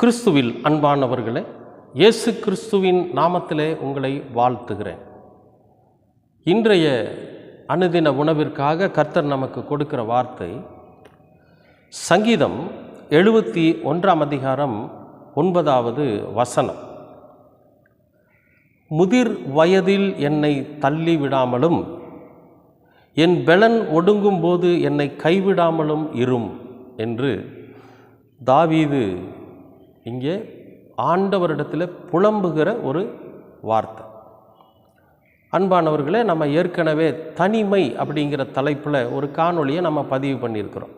கிறிஸ்துவில் அன்பானவர்களே இயேசு கிறிஸ்துவின் நாமத்திலே உங்களை வாழ்த்துகிறேன். இன்றைய அனுதின உணவிற்காக கர்த்தர் நமக்கு கொடுக்கிற வார்த்தை சங்கீதம் எழுபத்தி ஒன்றாம் அதிகாரம் ஒன்பதாவது வசனம். முதிர் வயதில் என்னை தள்ளி விடாமலும் என் பெலன் ஒடுங்கும்போது என்னை கைவிடாமலும் இரும் என்று தாவீது இங்கே ஆண்டவரிடத்தில் புலம்புகிற ஒரு வார்த்தை. அன்பானவர்களே நம்ம ஏற்கனவே தனிமை அப்படிங்கிற தலைப்பில் ஒரு காணொளியை நம்ம பதிவு பண்ணியிருக்கிறோம்.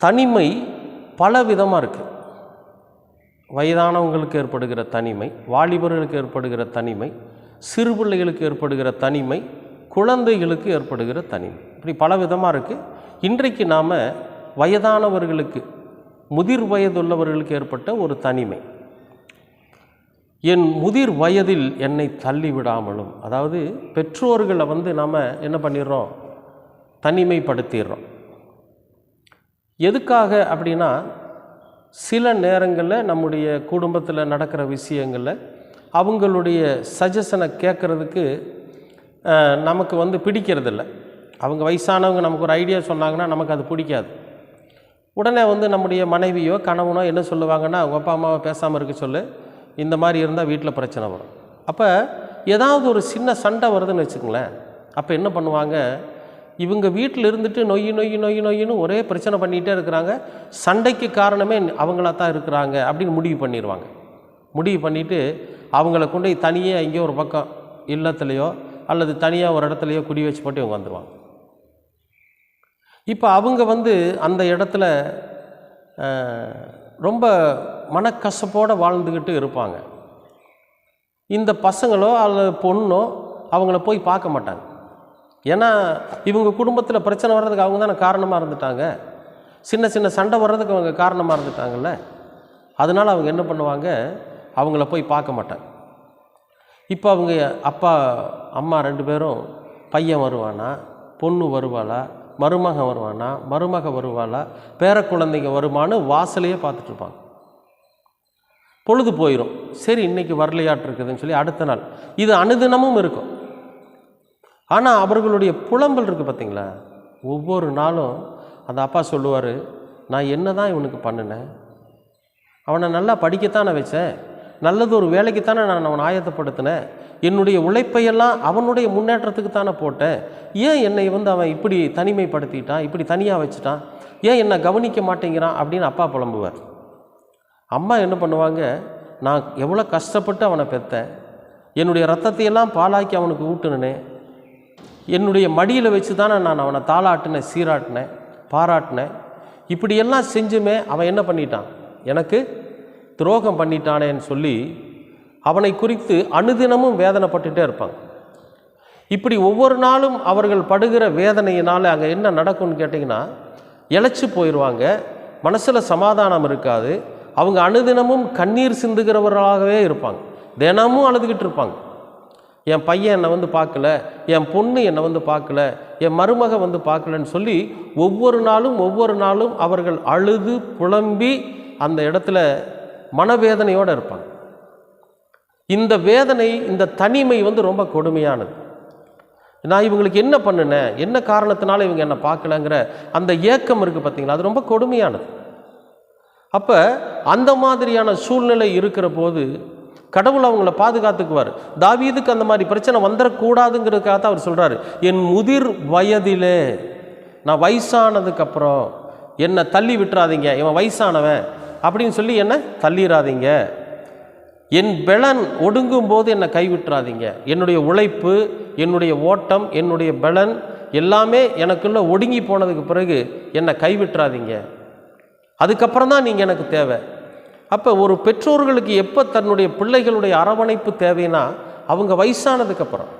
தனிமை பல விதமாக இருக்குது வயதானவங்களுக்கு ஏற்படுகிற தனிமை வாலிபர்களுக்கு ஏற்படுகிற தனிமை சிறு பிள்ளைகளுக்கு ஏற்படுகிற தனிமை குழந்தைகளுக்கு ஏற்படுகிற தனிமை. இப்படி பல விதமாக இருக்குது இன்றைக்கு நாம் வயதானவர்களுக்கு முதிர் வயதுள்ளவர்களுக்கு ஏற்பட்ட ஒரு தனிமை. என் முதிர் வயதில் என்னை தள்ளி விடாமலும் அதாவது பெற்றோர்களை வந்து நாம் என்ன பண்ணிடுறோம்? தனிமைப்படுத்திடுறோம். எதுக்காக அப்படின்னா சில நேரங்களில் நம்முடைய குடும்பத்தில் நடக்கிற விஷயங்களில் அவங்களுடைய சஜஷனை கேட்குறதுக்கு நமக்கு வந்து பிடிக்கிறதில்ல. அவங்க வயசானவங்க நமக்கு ஒரு ஐடியா சொன்னாங்கன்னா நமக்கு அது பிடிக்காது. உடனே வந்து நம்முடைய மனைவியோ கணவனோ என்ன சொல்லுவாங்கன்னா அவங்க அப்பா அம்மாவை பேசாமல் இருக்க சொல்லு. இந்த மாதிரி இருந்தால் வீட்டில் பிரச்சனை வரும். அப்போ ஏதாவது ஒரு சின்ன சண்டை வருதுன்னு வச்சுக்கங்களேன். அப்போ என்ன பண்ணுவாங்க? இவங்க வீட்டில் இருந்துட்டு நொய் நொய் நொய் நொய்னு ஒரே பிரச்சனை பண்ணிகிட்டே இருக்கிறாங்க. சண்டைக்கு காரணமே அவங்களா தான் இருக்கிறாங்க அப்படின்னு முடிவு பண்ணிடுவாங்க முடிவு பண்ணிவிட்டு அவங்கள கொண்டு போய் எங்கேயோ ஒரு பக்கம் இல்லத்துலேயோ அல்லது தனியாக ஒரு இடத்துலையோ குடி வச்சு போட்டு இவங்க வந்துடுவாங்க இப்போ அவங்க வந்து அந்த இடத்துல ரொம்ப மனக்கசப்போடு வாழ்ந்துக்கிட்டு இருப்பாங்க. இந்த பசங்களோ அல்லது பொண்ணோ அவங்கள போய் பார்க்க மாட்டாங்க. ஏன்னா இவங்க குடும்பத்தில் பிரச்சனை வர்றதுக்கு அவங்க தானே காரணமாக இருந்துட்டாங்க. சின்ன சின்ன சண்டை வர்றதுக்கு அவங்க காரணமாக இருந்துட்டாங்கல்ல. அதனால் அவங்க என்ன பண்ணுவாங்க? அவங்கள போய் பார்க்க மாட்டாங்க. இப்போ அவங்க அப்பா அம்மா ரெண்டு பேரும் பையன் வருவானா? பொண்ணு வருவாளா? மருமக வருவானா? மருமக வருவாளா? பேர குழந்தைங்க வருமானு வாசலையே பார்த்துட்ருப்பாங்க பொழுது போயிடும் சரி இன்னைக்கு வரலையாட்டு இருக்குதுன்னு சொல்லி அடுத்த நாள். இது அனுதினமும் இருக்கும். ஆனால் அவர்களுடைய புலம்பல் இருக்குது பார்த்தீங்களா ஒவ்வொரு நாளும் அந்த அப்பா சொல்லுவார் நான் என்ன தான் இவனுக்கு பண்ணினேன்? அவனை நல்லா படிக்கத்தானே வச்சேன்? நல்லது ஒரு வேலைக்குத்தானே நான் அவனை ஆயத்தப்படுத்தினேன்? என்னுடைய உழைப்பையெல்லாம் அவனுடைய முன்னேற்றத்துக்கு தானே போட்டேன். ஏன் என்னை வந்து அவன் இப்படி தனிமைப்படுத்திட்டான்? இப்படி தனியாக வச்சுட்டான்? ஏன் என்னை கவனிக்க மாட்டேங்கிறான்? அப்படின்னு அப்பா புலம்புவார். அம்மா என்ன பண்ணுவாங்க? நான் எவ்வளோ கஷ்டப்பட்டு அவனை பெற்றேன். என்னுடைய ரத்தத்தையெல்லாம் பாலாக்கி அவனுக்கு ஊட்டுனேன். என்னுடைய மடியில் வச்சு தானே நான் அவனை தாளாட்டினேன் சீராட்டினேன் பாராட்டினேன். இப்படியெல்லாம் செஞ்சுமே அவன் என்ன பண்ணிட்டான்? எனக்கு துரோகம் பண்ணிட்டானேன்னு சொல்லி அவனை குறித்து அனுதினமும் வேதனைப்பட்டுட்டே இருப்பாங்க. இப்படி ஒவ்வொரு நாளும் அவர்கள் படுகிற வேதனையினால் அங்கே என்ன நடக்கும்னு கேட்டிங்கன்னா இழைச்சி போயிடுவாங்க மனசில் சமாதானம் இருக்காது. அவங்க அனுதினமும் கண்ணீர் சிந்துகிறவர்களாகவே இருப்பாங்க. தினமும் அழுதுகிட்டு இருப்பாங்க. என் பையன் என்னை வந்து பார்க்கல என் பொண்ணு என்னை வந்து பார்க்கல என் மருமக வந்து பார்க்கலன்னு சொல்லி ஒவ்வொரு நாளும் ஒவ்வொரு நாளும் அவர்கள் அழுது புலம்பி அந்த இடத்துல மனவேதனையோடு இருப்பாங்க. இந்த வேதனை இந்த தனிமை வந்து ரொம்ப கொடுமையானது. நான் இவங்களுக்கு என்ன பண்ணினேன்? என்ன காரணத்தினால இவங்க என்னை பார்க்கலங்கிற அந்த ஏக்கம் இருக்குது பார்த்தீங்களா அது ரொம்ப கொடுமையானது. அப்போ அந்த மாதிரியான சூழ்நிலை இருக்கிற போது கடவுள் அவங்கள பாதுகாத்துக்குவார். தாவீதுக்கு அந்த மாதிரி பிரச்சனை வந்துடக்கூடாதுங்கிறதுக்காக தான் அவர் சொல்கிறாரு என் முதிர் வயதிலே நான் வயசானதுக்கப்புறம் என்னை தள்ளி விட்டுறாதீங்க. இவன் வயசானவன். அப்படின்னு சொல்லி என்னை தள்ளிடாதீங்க என் பெலன் ஒடுங்கும் போது என்னை கைவிட்டுறாதீங்க. என்னுடைய உழைப்பு என்னுடைய ஓட்டம் என்னுடைய பெலன் எல்லாமே எனக்குள்ளே ஒடுங்கி போனதுக்கு பிறகு என்னை கைவிட்டுறாதீங்க. அதுக்கப்புறம் தான் நீங்கள் எனக்கு தேவை. அப்போ ஒரு பெற்றோர்களுக்கு எப்போ தன்னுடைய பிள்ளைகளுடைய அரவணைப்பு தேவைன்னா அவங்க வயசானதுக்கப்புறம்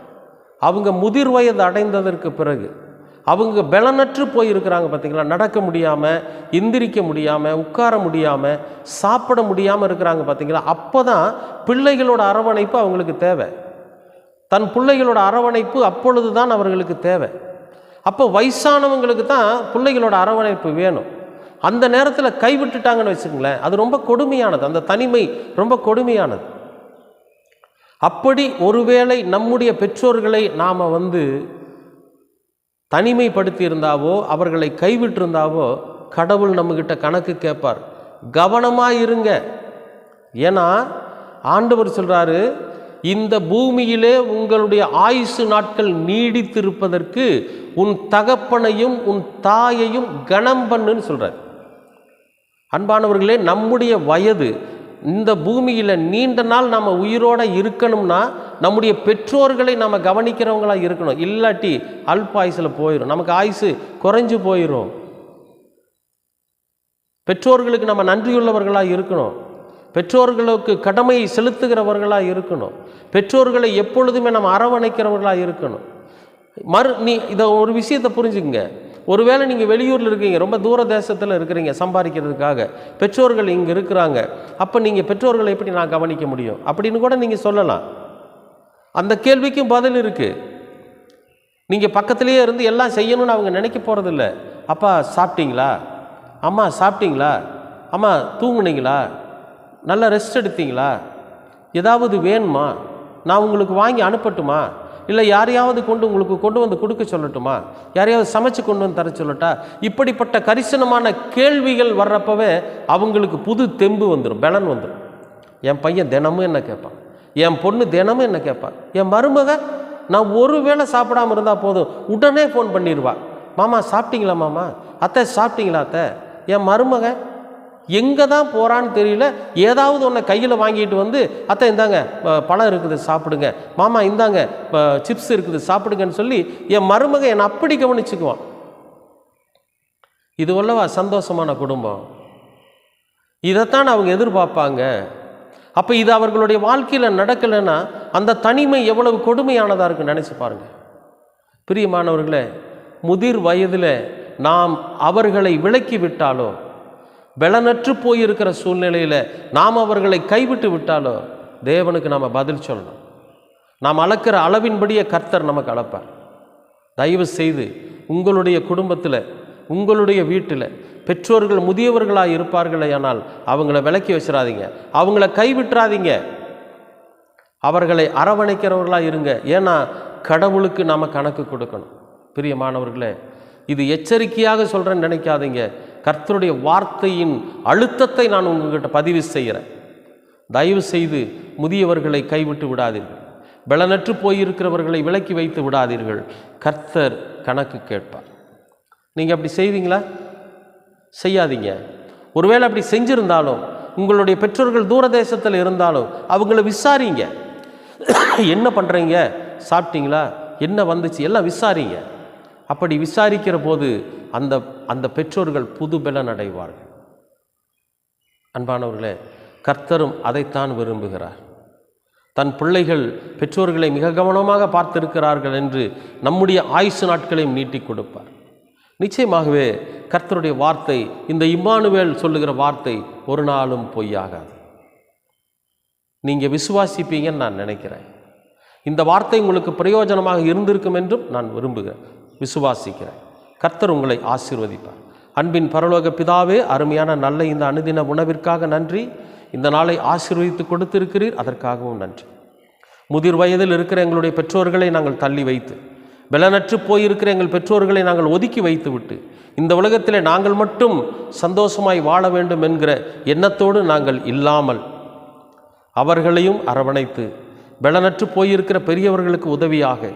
அவங்க முதிர் வயது அடைந்ததற்கு பிறகு. அவங்க பலனற்று போயிருக்கிறாங்க பார்த்தீங்களா? நடக்க முடியாமல் எந்திரிக்க முடியாமல் உட்கார முடியாமல் சாப்பிட முடியாமல் இருக்கிறாங்க பார்த்தீங்களா? அப்போ தான் பிள்ளைகளோட அரவணைப்பு அவங்களுக்கு தேவை. தன் பிள்ளைகளோட அரவணைப்பு அப்பொழுது தான் அவர்களுக்கு தேவை. அப்போ வயசானவங்களுக்கு தான் பிள்ளைகளோட அரவணைப்பு வேணும். அந்த நேரத்தில் கைவிட்டுட்டாங்கன்னு வச்சுக்கங்களேன் அது ரொம்ப கொடுமையானது. அந்த தனிமை ரொம்ப கொடுமையானது. அப்படி ஒருவேளை நம்முடைய பெற்றோர்களை நாம் வந்து தனிமைப்படுத்தி இருந்தாவோ அவர்களை கைவிட்டிருந்தாவோ கடவுள் நம்மக்கிட்ட கணக்கு கேட்பார். கவனமாக இருங்க. ஏன்னா ஆண்டவர் சொல்கிறாரு இந்த பூமியிலே உங்களுடைய ஆயுசு நாட்கள் நீடித்திருப்பதற்கு உன் தகப்பனையும் உன் தாயையும் கணம் பண்ணுன்னு சொல்கிறார் அன்பானவர்களே நம்முடைய வயது இந்த பூமியில் நீண்ட நாள் நம்ம உயிரோட இருக்கணும்னா நம்முடைய பெற்றோர்களை நம்ம கவனிக்கிறவங்களாக இருக்கணும். இல்லாட்டி அல்பாயுசில் போயிடும் நமக்கு ஆயுசு குறைஞ்சு போயிடும் பெற்றோர்களுக்கு நம்ம நன்றியுள்ளவர்களாக இருக்கணும். பெற்றோர்களுக்கு கடமையை செலுத்துகிறவர்களாக இருக்கணும். பெற்றோர்களை எப்பொழுதுமே நம்ம அரவணைக்கிறவர்களாக இருக்கணும். மறு நீ இதை ஒரு விஷயத்தை புரிஞ்சுக்குங்க. ஒருவேளை நீங்கள் வெளியூரில் இருக்கீங்க ரொம்ப தூர தேசத்தில் இருக்கிறீங்க சம்பாதிக்கிறதுக்காக. பெற்றோர்கள் இங்கே இருக்கிறாங்க. அப்போ நீங்கள் பெற்றோர்களை எப்படி நான் கவனிக்க முடியும்? அப்படின்னு கூட நீங்கள் சொல்லலாம். அந்த கேள்விக்கும் பதில் இருக்குது நீங்கள் பக்கத்துலேயே இருந்து எல்லாம் செய்யணும்னு அவங்க நினைக்க போகிறதில்ல அப்பா சாப்பிட்டீங்களா? அம்மா சாப்பிட்டீங்களா? அம்மா தூங்குனீங்களா? நல்லா ரெஸ்ட் எடுத்தீங்களா? ஏதாவது வேணுமா? நான் உங்களுக்கு வாங்கி அனுப்பட்டுமா? இல்லை யாரையாவது கொண்டு உங்களுக்கு கொண்டு வந்து கொடுக்க சொல்லட்டுமா? யாரையாவது சமைச்சு கொண்டு வந்து தர சொல்லட்டா? இப்படிப்பட்ட கரிசனமான கேள்விகள் வர்றப்பவே அவங்களுக்கு புது தெம்பு வந்துடும் பலன் வந்துடும் என் பையன் தினமும் என்ன கேட்பான்? என் பொண்ணு தினமும் என்ன கேட்பாள் என் மருமக நான் ஒரு வேளை சாப்பிடாம இருந்தால் போதும். உடனே ஃபோன் பண்ணிடுவா. மாமா சாப்பிட்டீங்களா மாமா? அத்தை சாப்பிட்டீங்களா அத்தை? என் மருமக எங்கே தான் போகிறான்னு தெரியல. ஏதாவது ஒன்றை கையில் வாங்கிட்டு வந்து அத்தை இந்தாங்க பழம் இருக்குது சாப்பிடுங்க. மாமா இந்தாங்க சிப்ஸ் இருக்குது சாப்பிடுங்கன்னு சொல்லி என் மருமக என்னை அப்படி கவனிச்சுக்குவான். இது உள்ளவா சந்தோஷமான குடும்பம்? இதைத்தான் அவங்க எதிர்பார்ப்பாங்க. அப்போ இது அவர்களுடைய வாழ்க்கையில் நடக்கலைன்னா அந்த தனிமை எவ்வளவு கொடுமையானதாக இருக்குன்னு நினச்சி பாருங்கள் பிரியமானவர்களே முதிர் வயதில் நாம் அவர்களை விலக்கி விட்டாலோ பலனற்று போயிருக்கிற சூழ்நிலையில் நாம் அவர்களை கைவிட்டு விட்டாலோ தேவனுக்கு நாம் பதில் சொல்லணும். நாம் அளக்கிற அளவின்படியே கர்த்தர் நமக்கு அளப்பார். தயவு செய்து உங்களுடைய குடும்பத்தில் உங்களுடைய வீட்டில் பெற்றோர்கள் முதியவர்களாக இருப்பார்களே ஆனால் அவங்கள விலக்கி வச்சிடாதீங்க அவங்கள கைவிட்டுறாதீங்க. அவர்களை அரவணைக்கிறவர்களாக இருங்க. ஏன்னா கடவுளுக்கு நாம் கணக்கு கொடுக்கணும். பிரியமானவர்களே இது எச்சரிக்கையாக சொல்கிறேன்னு நினைக்காதீங்க. கர்த்தருடைய வார்த்தையின் அழுத்தத்தை நான் உங்ககிட்ட பதிவு செய்கிறேன் தயவு செய்து முதியவர்களை கைவிட்டு விடாதீர்கள். பலனற்று போயிருக்கிறவர்களை விலக்கி வைத்து விடாதீர்கள். கர்த்தர் கணக்கு கேட்பார். நீங்கள் அப்படி செய்வீங்களா? செய்யாதீங்க. ஒருவேளை அப்படி செஞ்சுருந்தாலும் உங்களுடைய பெற்றோர்கள் தூரதேசத்தில் இருந்தாலும் அவங்கள விசாரிங்க. என்ன பண்ணுறீங்க சாப்பிட்டீங்களா? என்ன வந்துச்சு? எல்லாம் விசாரிங்க. அப்படி விசாரிக்கிற போது அந்த அந்த பெற்றோர்கள் புது பலன் அடைவார்கள். அன்பானவர்களே கர்த்தரும் அதைத்தான் விரும்புகிறார். தன் பிள்ளைகள் பெற்றோர்களை மிக கவனமாக பார்த்திருக்கிறார்கள் என்று நம்முடைய ஆயுசு நாட்களையும் நீட்டி கொடுப்பார். நிச்சயமாகவே கர்த்தருடைய வார்த்தை இந்த இம்மானுவேல் சொல்லுகிற வார்த்தை ஒரு நாளும் பொய்யாகாது. நீங்கள் விசுவாசிப்பீங்கன்னு நான் நினைக்கிறேன். இந்த வார்த்தை உங்களுக்கு பிரயோஜனமாக இருந்திருக்கும் என்றும் நான் விரும்புகிறேன். விசுவாசிக்கிறேன். கர்த்தர் உங்களை ஆசீர்வதிப்பார். அன்பின் பரலோக பிதாவே அருமையான நல்ல இந்த அனுதின உணவிற்காக நன்றி. இந்த நாளை ஆசீர்வதித்து கொடுத்திருக்கிறீர் அதற்காகவும் நன்றி. முதிர் வயதில் இருக்கிற எங்களுடைய பெற்றோர்களை நாங்கள் தள்ளி வைத்து பலனற்று போயிருக்கிற எங்கள் பெற்றோர்களை நாங்கள் ஒதுக்கி வைத்துவிட்டு இந்த உலகத்தில் நாங்கள் மட்டும் சந்தோஷமாய் வாழ வேண்டும் என்கிற எண்ணத்தோடு நாங்கள் இல்லாமல் அவர்களையும் அரவணைத்து பலனற்று போயிருக்கிற பெரியவர்களுக்கு உதவியாக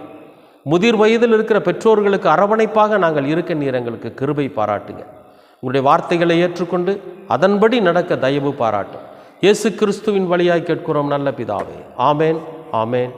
முதிர் வயதில் இருக்கிற பெற்றோர்களுக்கு அரவணைப்பாக நாங்கள் இருக்க நீர் எங்களுக்கு கிருபை பாராட்டுங்க. உங்களுடைய வார்த்தைகளை ஏற்றுக்கொண்டு அதன்படி நடக்க தயவு பாராட்டும். இயேசு கிறிஸ்துவின் வழியாய் கேட்கிறோம் நல்ல பிதாவே. ஆமேன் ஆமேன்.